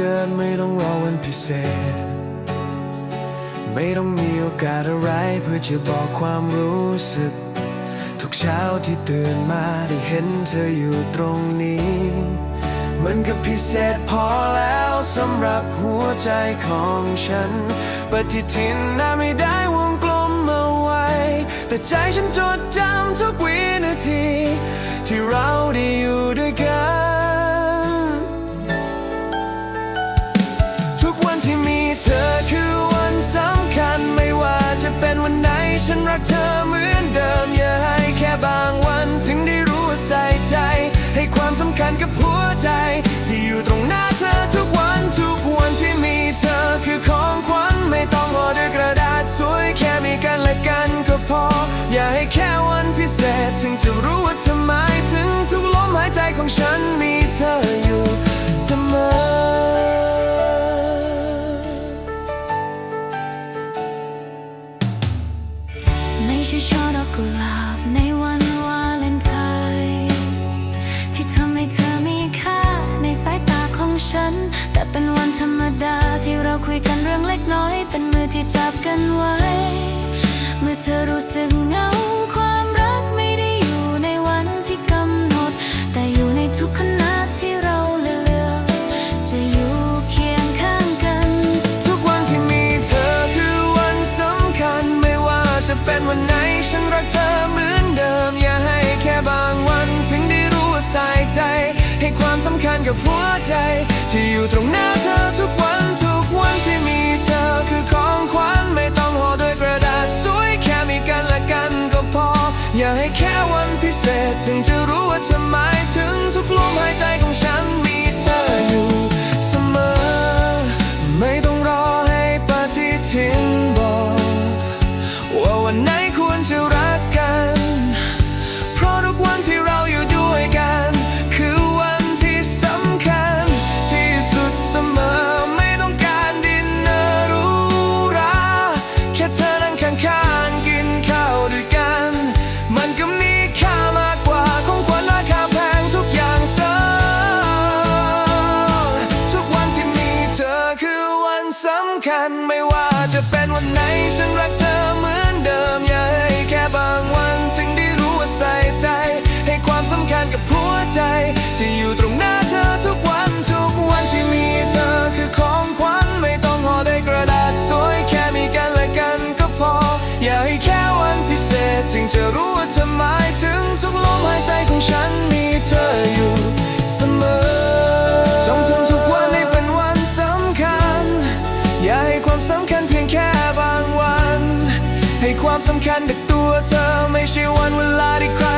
เกินไม่ต้องรอวันพิเศษ ไม่ต้องมีโอกาสอะไรเพื่อจะบอกความรู้สึก ทุกเช้าที่ตื่นมาได้เห็นเธออยู่ตรงนี้ มันก็พิเศษพอแล้วสำหรับหัวใจของฉัน ปฏิทินน่าไม่ได้วงกลมเอาไว้ แต่ใจฉันจดจำทุกวินาที ที่เราได้ ฉันรักเธอเหมือนเดิม อย่าให้แค่บางวันถึงได้รู้ว่าใส่ใจ ให้ความสำคัญกับหัวใจ ที่อยู่ตรงหน้าเธอทุกวันทุกวันที่มีเธอคือของขวัญไม่ต้องห่อด้วยกระดาษสวยแค่มีกันและกันก็พอ อย่าให้แค่วันพิเศษถึงจะรู้ว่าเธอหมถึงทุกลมหายใจของฉัน ใช่ช่อดอกกุหลาบในวันวาเลนไทน์ที่ทำให้เธอมีค่าในสายตาของฉัน แต่เป็นวันธรรมดาที่เราคุยกันเรื่องเล็กน้อย เป็นมือที่จับกันไว้ เมื่อเธอรู้สึกเหงา กับหัวใจ ที่อยู่ตรงหน้าเธอทุกวันทุกวันที่มีเธอคือของขวัญไม่ต้องห่อด้วยกระดาษสวยแค่มีกันและกันก็พอ อย่าให้แค่วันพิเศษ ถึงจะรู้ว่าทำไมถึงทุกลมหายใจของฉัน ความสำคัญกับตัวเธอ ไม่ใช่วันเวลาที่ใคร